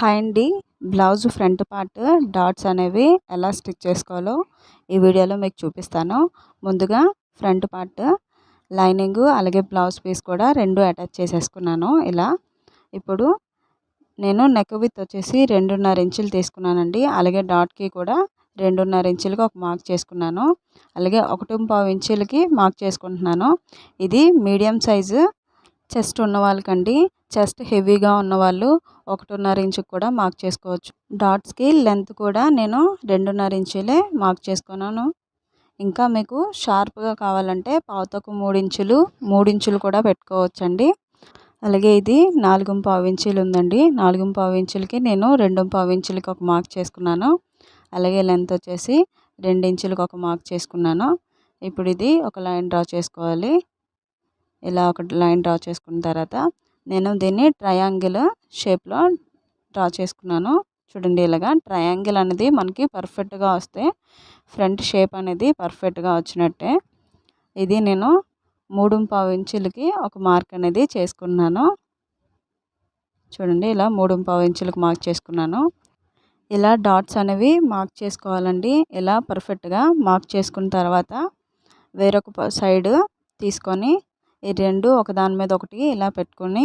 Hi అండి. Blouse front part dots అనేవి ఎలా స్టిచ్ చేసుకోవాలో ఈ వీడియోలో మీకు చూపిస్తాను. ముందుగా ఫ్రంట్ పార్ట్ లైనింగ్ అలాగే బ్లౌజ్ పీస్ కూడా రెండు అటాచ్ చేసేసుకున్నాను ఇలా. ఇప్పుడు నేను నెక్ విత్ వచ్చేసి రెండున్నర ఇంచులు తీసుకున్నానండి. అలాగే డాట్కి కూడా రెండున్నర ఇంచులకి ఒక మార్క్ చేసుకున్నాను. అలాగే ఒకటి పావు ఇంచులకి మార్క్ చేసుకుంటున్నాను. ఇది మీడియం సైజు చెస్ట్ ఉన్న వాళ్ళకండి. చెస్ట్ హెవీగా ఉన్నవాళ్ళు ఒకటిన్నర ఇంచుకు కూడా మార్క్ చేసుకోవచ్చు. డాట్స్కి లెంత్ కూడా నేను రెండున్నర ఇంచులే మార్క్ చేసుకున్నాను. ఇంకా మీకు షార్ప్గా కావాలంటే పావుతకు మూడు ఇంచులు మూడు ఇంచులు కూడా పెట్టుకోవచ్చండి. అలాగే ఇది నాలుగు పావు ఇంచులు ఉందండి. నాలుగు పావు ఇంచులకి నేను రెండు పావు ఇంచులకి ఒక మార్క్ చేసుకున్నాను. అలాగే లెంత్ వచ్చేసి రెండు ఇంచులకు ఒక మార్క్ చేసుకున్నాను. ఇప్పుడు ఇది ఒక లైన్ డ్రా చేసుకోవాలి. ఇలా ఒక లైన్ డ్రా చేసుకున్న తర్వాత నేను దీన్ని ట్రయాంగిల్ షేప్లో డ్రా చేసుకున్నాను. చూడండి ఇలాగా ట్రయాంగిల్ అనేది మనకి పర్ఫెక్ట్గా వస్తే ఫ్రంట్ షేప్ అనేది పర్ఫెక్ట్గా వచ్చినట్టే. ఇది నేను మూడు పావు ఇంచులకి ఒక మార్క్ అనేది చేసుకున్నాను. చూడండి ఇలా మూడు పావు ఇంచులకు మార్క్ చేసుకున్నాను. ఇలా డాట్స్ అనేవి మార్క్ చేసుకోవాలండి. ఇలా పర్ఫెక్ట్గా మార్క్ చేసుకున్న తర్వాత వేరొక సైడ్ తీసుకొని ఈ రెండు ఒకదాని మీద ఒకటి ఇలా పెట్టుకొని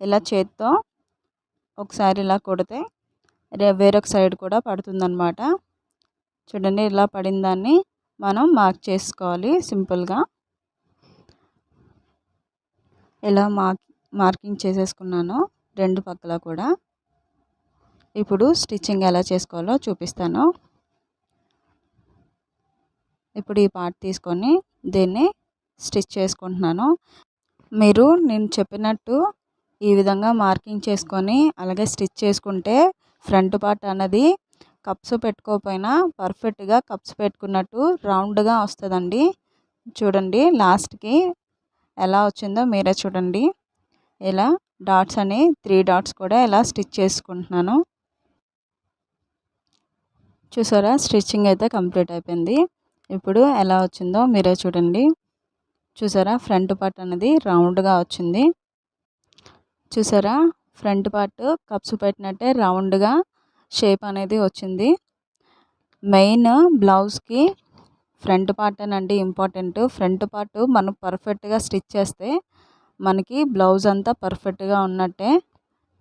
ఇలా చేత్తో ఒకసారి ఇలా కొడితే వేరొక సైడ్ కూడా పడుతుందన్నమాట. చూడండి ఇలా పడిన దాన్ని మనం మార్క్ చేసుకోవాలి సింపుల్గా. ఇలా మార్క్ మార్కింగ్ చేసేసుకున్నాను రెండు పక్కల కూడా. ఇప్పుడు స్టిచ్చింగ్ ఎలా చేసుకోవాలో చూపిస్తాను. ఇప్పుడు ఈ పార్ట్ తీసుకొని దీన్ని స్టిచ్ చేసుకుంటున్నాను. మీరు నేను చెప్పినట్టు ఈ విధంగా మార్కింగ్ చేసుకొని అలాగే స్టిచ్ చేసుకుంటే ఫ్రంట్ పార్ట్ అన్నది కప్స్ పెట్టుకోకపోయినా పర్ఫెక్ట్గా కప్స్ పెట్టుకున్నట్టు రౌండ్గా వస్తుందండి. చూడండి లాస్ట్కి ఎలా వచ్చిందో మీరే చూడండి. ఇలా డాట్స్ అని త్రీ డాట్స్ కూడా ఇలా స్టిచ్ చేసుకుంటున్నాను. చూసారా? స్టిచ్చింగ్ అయితే కంప్లీట్ అయిపోయింది. ఇప్పుడు ఎలా వచ్చిందో మీరే చూడండి. చూసారా? ఫ్రంట్ పార్ట్ అనేది రౌండ్గా వచ్చింది. చూసారా? ఫ్రంట్ పార్ట్ కప్స్ పెట్టినట్టే రౌండ్గా షేప్ అనేది వచ్చింది. మెయిన్ బ్లౌజ్కి ఫ్రంట్ పార్ట్ అనండి ఇంపార్టెంట్. ఫ్రంట్ పార్ట్ మనం పర్ఫెక్ట్గా స్టిచ్ చేస్తే మనకి బ్లౌజ్ అంతా పర్ఫెక్ట్గా ఉన్నట్టే.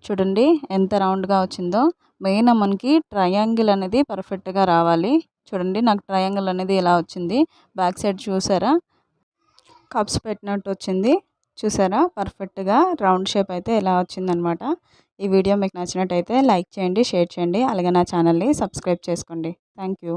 చూడండి ఎంత రౌండ్గా వచ్చిందో. మెయిన్ మనకి ట్రయాంగిల్ అనేది పర్ఫెక్ట్గా రావాలి. చూడండి నాకు ట్రయాంగిల్ అనేది ఇలా వచ్చింది. బ్యాక్ సైడ్ చూసారా? కప్స్ పెట్టినట్టు వచ్చింది చూసారా? పర్ఫెక్ట్గా రౌండ్ షేప్ అయితే ఇలా వచ్చిందనమాట. ఈ వీడియో మీకు నచ్చినట్టయితే లైక్ చేయండి షేర్ చేయండి. అలాగే నా ఛానల్ని సబ్స్క్రైబ్ చేసుకోండి. Thank you